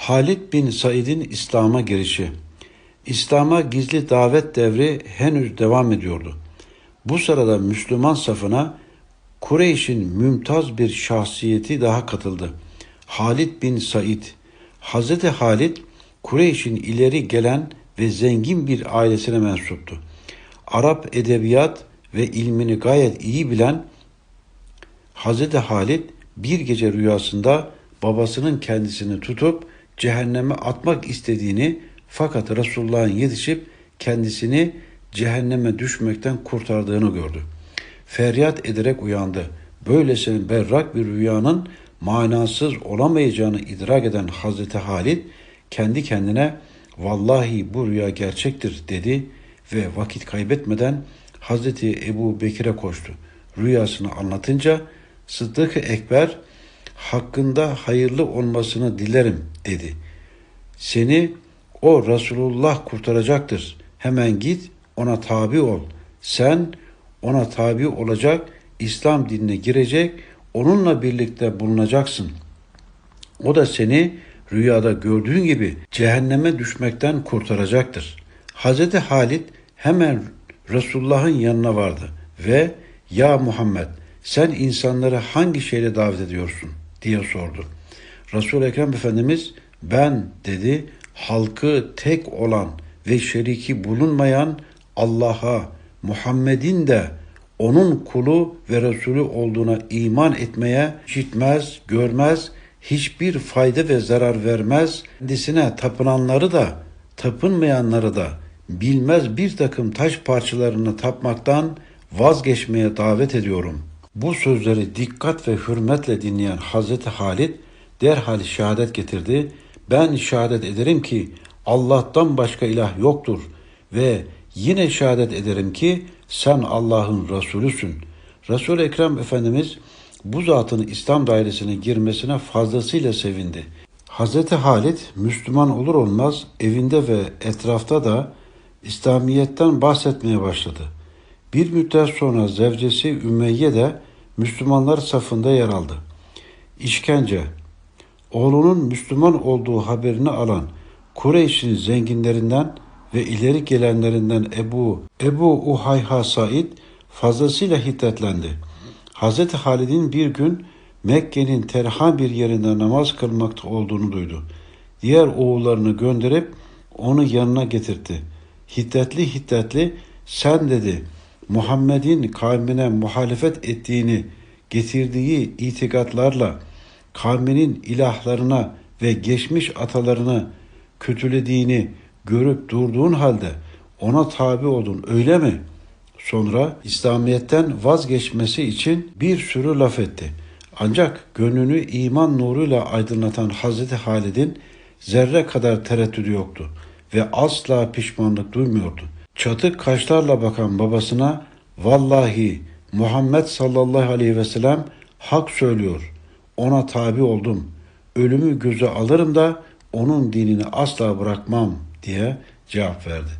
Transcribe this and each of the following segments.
Halid bin Said'in İslam'a girişi. İslam'a gizli davet devri henüz devam ediyordu. Bu sırada Müslüman safına Kureyş'in mümtaz bir şahsiyeti daha katıldı. Halid bin Said. Hazreti Halid Kureyş'in ileri gelen ve zengin bir ailesine mensuptu. Arap edebiyat ve ilmini gayet iyi bilen Hazreti Halid bir gece rüyasında babasının kendisini tutup cehenneme atmak istediğini fakat Resulullah'ın yetişip kendisini cehenneme düşmekten kurtardığını gördü. Feryat ederek uyandı. Böylesine berrak bir rüyanın manasız olamayacağını idrak eden Hazreti Halid kendi kendine vallahi bu rüya gerçektir dedi ve vakit kaybetmeden Hazreti Ebu Bekir'e koştu. Rüyasını anlatınca Sıddık-ı Ekber hakkında hayırlı olmasını dilerim dedi. Seni o Resulullah kurtaracaktır. Hemen git ona tabi ol. Sen ona tabi olacak, İslam dinine girecek, onunla birlikte bulunacaksın. O da seni rüyada gördüğün gibi cehenneme düşmekten kurtaracaktır. Hazreti Halid hemen Resulullah'ın yanına vardı ve ya Muhammed sen insanları hangi şeyle davet ediyorsun diye sordu. Resul-i Ekrem Efendimiz ben dedi halkı tek olan ve şeriki bulunmayan Allah'a Muhammed'in de onun kulu ve Resulü olduğuna iman etmeye işitmez, görmez, hiçbir fayda ve zarar vermez. Kendisine tapınanları da, tapınmayanları da bilmez bir takım taş parçalarını tapmaktan vazgeçmeye davet ediyorum. Bu sözleri dikkat ve hürmetle dinleyen Hazreti Halid derhal şehadet getirdi. Ben şehadet ederim ki Allah'tan başka ilah yoktur ve yine şehadet ederim ki sen Allah'ın Resulüsün. Resul-i Ekrem Efendimiz bu zatın İslam dairesine girmesine fazlasıyla sevindi. Hazreti Halid Müslüman olur olmaz evinde ve etrafta da İslamiyet'ten bahsetmeye başladı. Bir müddet sonra zevcesi Ümeyye de Müslümanlar safında yer aldı. İşkence, oğlunun Müslüman olduğu haberini alan Kureyş'in zenginlerinden ve ileri gelenlerinden Ebu Ebu Uhayha Said fazlasıyla hiddetlendi. Hazreti Halid'in bir gün Mekke'nin terha bir yerinde namaz kılmakta olduğunu duydu. Diğer oğullarını gönderip onu yanına getirdi. Hiddetli hiddetli sen dedi Muhammed'in kavmine muhalefet ettiğini getirdiği itikatlarla kavminin ilahlarına ve geçmiş atalarını kötülediğini görüp durduğun halde ona tabi oldun öyle mi? Sonra İslamiyet'ten vazgeçmesi için bir sürü laf etti. Ancak gönlünü iman nuruyla aydınlatan Hazreti Halid'in zerre kadar tereddüdü yoktu ve asla pişmanlık duymuyordu. Çatık kaşlarla bakan babasına vallahi Muhammed sallallahu aleyhi ve sellem hak söylüyor. Ona tabi oldum. Ölümü göze alırım da onun dinini asla bırakmam diye cevap verdi.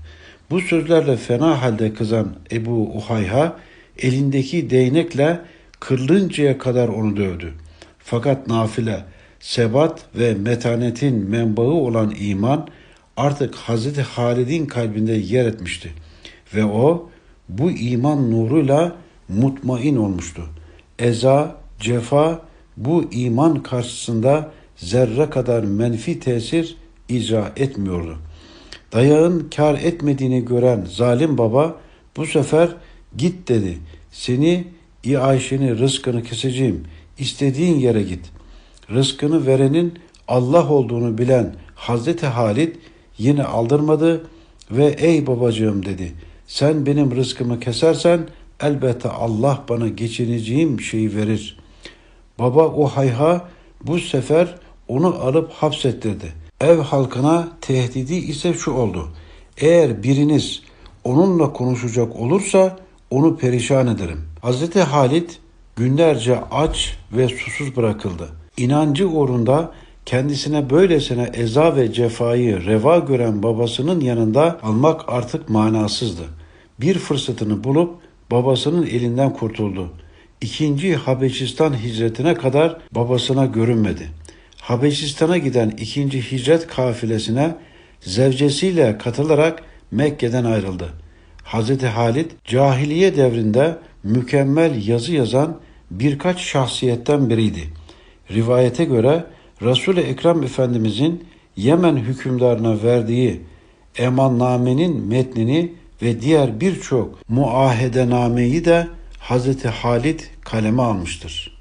Bu sözlerle fena halde kızan Ebu Uhayha elindeki değnekle kırılıncaya kadar onu dövdü. Fakat nafile, sebat ve metanetin menbaı olan iman artık Hazreti Halid'in kalbinde yer etmişti. Ve o bu iman nuruyla mutmain olmuştu. Eza, cefa bu iman karşısında zerre kadar menfi tesir icra etmiyordu. Dayağın kar etmediğini gören zalim baba bu sefer git dedi. Seni i Ayşe'ni rızkını keseceğim. İstediğin yere git. Rızkını verenin Allah olduğunu bilen Hazreti Halid yine aldırmadı ve ey babacığım dedi. Sen benim rızkımı kesersen elbette Allah bana geçineceğim şeyi verir. Baba o hayha bu sefer onu alıp hapsettirdi. Ev halkına tehdidi ise şu oldu. Eğer biriniz onunla konuşacak olursa onu perişan ederim. Hz. Halid günlerce aç ve susuz bırakıldı. İnancı uğrunda kendisine böylesine eza ve cefayı reva gören babasının yanında almak artık manasızdı. Bir fırsatını bulup babasının elinden kurtuldu. İkinci Habeşistan hicretine kadar babasına görünmedi. Habeşistan'a giden ikinci hicret kafilesine zevcesiyle katılarak Mekke'den ayrıldı. Hz. Halid cahiliye devrinde mükemmel yazı yazan birkaç şahsiyetten biriydi. Rivayete göre Resul-i Ekrem Efendimizin Yemen hükümdarına verdiği emannamenin metnini ve diğer birçok muahedenameyi de Hz. Halid kaleme almıştır.